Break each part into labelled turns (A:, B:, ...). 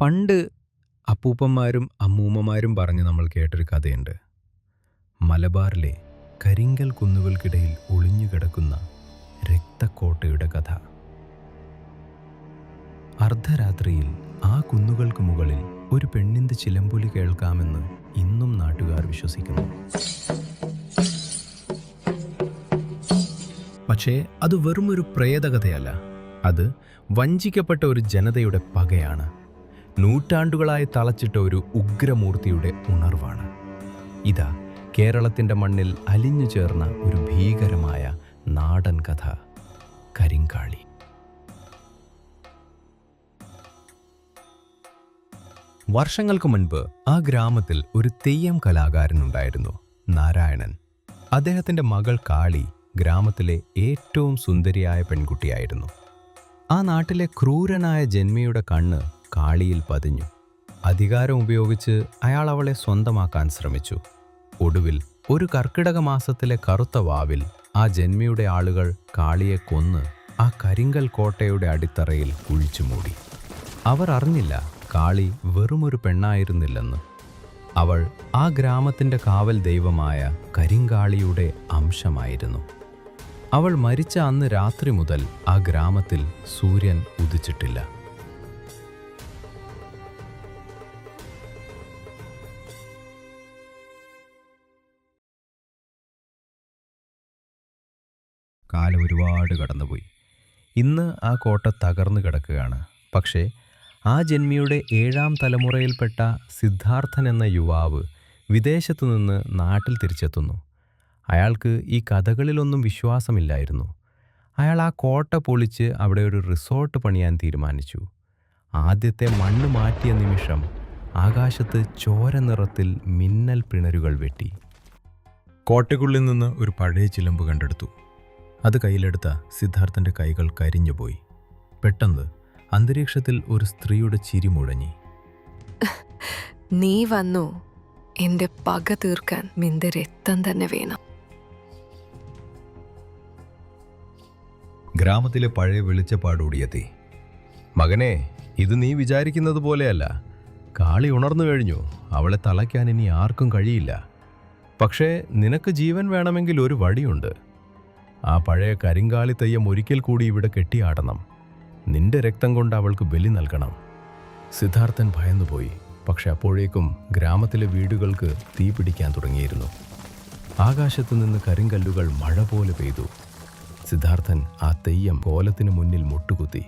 A: പണ്ട് അപ്പൂപ്പന്മാരും അമ്മൂമ്മമാരും പറഞ്ഞ് നമ്മൾ കേട്ടൊരു കഥയുണ്ട്. മലബാറിലെ കരിങ്കൽ കുന്നുകൾക്കിടയിൽ ഒളിഞ്ഞുകിടക്കുന്ന രക്തക്കോട്ടയുടെ കഥ. അർദ്ധരാത്രിയിൽ ആ കുന്നുകൾക്ക് മുകളിൽ ഒരു പെണ്ണിന്റെ ചിലമ്പൊലി കേൾക്കാമെന്ന് ഇന്നും നാട്ടുകാർ വിശ്വസിക്കുന്നു. പക്ഷേ അത് വെറുമൊരു പ്രേതകഥയല്ല. അത് വഞ്ചിക്കപ്പെട്ട ഒരു ജനതയുടെ പകയാണ്. നൂറ്റാണ്ടുകളായി തളച്ചിട്ട ഒരു ഉഗ്രമൂർത്തിയുടെ ഉണർവാണ്. ഇതാ കേരളത്തിന്റെ മണ്ണിൽ അലിഞ്ഞു ചേർന്ന ഒരു ഭീകരമായ നാടൻ കഥ കരിങ്കാളി. വർഷങ്ങൾക്ക് മുൻപ് ആ ഗ്രാമത്തിൽ ഒരു തെയ്യം കലാകാരനുണ്ടായിരുന്നു നാരായണൻ. അദ്ദേഹത്തിന്റെ മകൾ കാളി ഗ്രാമത്തിലെ ഏറ്റവും സുന്ദരിയായ പെൺകുട്ടിയായിരുന്നു. ആ നാട്ടിലെ ക്രൂരനായ ജന്മിയുടെ കണ്ണ് കാളിയിൽ പതിഞ്ഞു. അധികാരം ഉപയോഗിച്ച് അയാൾ അവളെ സ്വന്തമാക്കാൻ ശ്രമിച്ചു. ഒടുവിൽ ഒരു കർക്കിടക മാസത്തിലെ കറുത്ത വാവിൽ ആ ജന്മിയുടെ ആളുകൾ കാളിയെ കൊന്ന് ആ കരിങ്കൽ കോട്ടയുടെ അടിത്തറയിൽ കുഴിച്ചു മൂടി. അവർ അറിഞ്ഞില്ല കാളി വെറുമൊരു പെണ്ണായിരുന്നില്ലെന്ന്. അവൾ ആ ഗ്രാമത്തിന്റെ കാവൽ ദൈവമായ കരിങ്കാളിയുടെ അംശമായിരുന്നു. അവൾ മരിച്ച അന്ന് രാത്രി മുതൽ ആ ഗ്രാമത്തിൽ സൂര്യൻ ഉദിച്ചിട്ടില്ല. കാലം ഒരുപാട് കടന്നുപോയി. ഇന്ന് ആ കോട്ട തകർന്നു കിടക്കുകയാണ്. പക്ഷേ ആ ജന്മിയുടെ ഏഴാം തലമുറയിൽപ്പെട്ട സിദ്ധാർത്ഥൻ എന്ന യുവാവ് വിദേശത്തു നിന്ന് നാട്ടിൽ തിരിച്ചെത്തുന്നു. അയാൾക്ക് ഈ കഥകളിലൊന്നും വിശ്വാസമില്ലായിരുന്നു. അയാൾ ആ കോട്ട പൊളിച്ച് അവിടെ ഒരു റിസോർട്ട് പണിയാൻ തീരുമാനിച്ചു. ആദ്യത്തെ മണ്ണ് മാറ്റിയ നിമിഷം ആകാശത്ത് ചോര നിറത്തിൽ മിന്നൽ പിണരുകൾ വെട്ടി. കോട്ടയ്ക്കുള്ളിൽ നിന്ന് ഒരു പഴയ ചിലമ്പ് കണ്ടെടുത്തു. അത് കയ്യിലെടുത്ത സിദ്ധാർത്ഥന്റെ കൈകൾ കരിഞ്ഞുപോയി. പെട്ടെന്ന് അന്തരീക്ഷത്തിൽ ഒരു സ്ത്രീയുടെ ചിരി മുഴങ്ങി.
B: നീ വന്നു. എന്റെ പക തീർക്കാൻ നിന്റെ രക്തം തന്നെ വേണം.
A: ഗ്രാമത്തിലെ പഴയ വെളിച്ചപ്പാടോടിയെത്തി. മകനെ ഇത് നീ വിചാരിക്കുന്നത് പോലെയല്ല. കാളി ഉണർന്നു കഴിഞ്ഞു. അവളെ തളയ്ക്കാൻ ഇനി ആർക്കും കഴിയില്ല. പക്ഷേ നിനക്ക് ജീവൻ വേണമെങ്കിൽ ഒരു വഴിയുണ്ട് ആ പഴയ കരിങ്കാളി തെയ്യം ഒരിക്കൽ കൂടി ഇവിടെ കെട്ടിയാടണം. നിന്റെ രക്തം കൊണ്ട് അവൾക്ക് ബലി നൽകണം. സിദ്ധാർത്ഥൻ ഭയന്നുപോയി. പക്ഷെ അപ്പോഴേക്കും ഗ്രാമത്തിലെ വീടുകൾക്ക് തീ പിടിക്കാൻ തുടങ്ങിയിരുന്നു. ആകാശത്തു നിന്ന് കരിങ്കല്ലുകൾ മഴ പോലെ പെയ്തു. സിദ്ധാർത്ഥൻ ആ തെയ്യം കോലത്തിന് മുന്നിൽ മുട്ടുകുത്തി.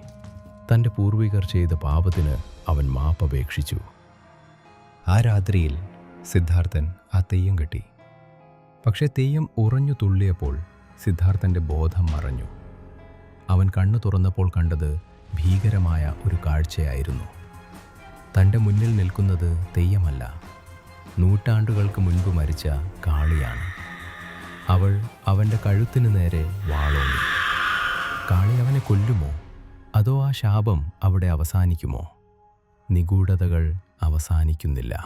A: തന്റെ പൂർവികർ ചെയ്ത പാപത്തിന് അവൻ മാപ്പപേക്ഷിച്ചു ആ രാത്രിയിൽ സിദ്ധാർത്ഥൻ ആ തെയ്യം കെട്ടി. പക്ഷേ തെയ്യം ഉറഞ്ഞു തുള്ളിയപ്പോൾ സിദ്ധാർത്ഥന്റെ ബോധം മറഞ്ഞു. അവൻ കണ്ണു തുറന്നപ്പോൾ കണ്ടത് ഭീകരമായ ഒരു കാഴ്ചയായിരുന്നു. തന്റെ മുന്നിൽ നിൽക്കുന്നത് തെയ്യമല്ല. നൂറ്റാണ്ടുകൾക്ക് മുൻപ് മരിച്ച കാളിയാണ്. അവൾ അവന്റെ കഴുത്തിന് നേരെ വാളോങ്ങി കാളി അവനെ കൊല്ലുമോ? അതോ ആ ശാപം അവിടെ അവസാനിക്കുമോ? നിഗൂഢതകൾ അവസാനിക്കുന്നില്ല.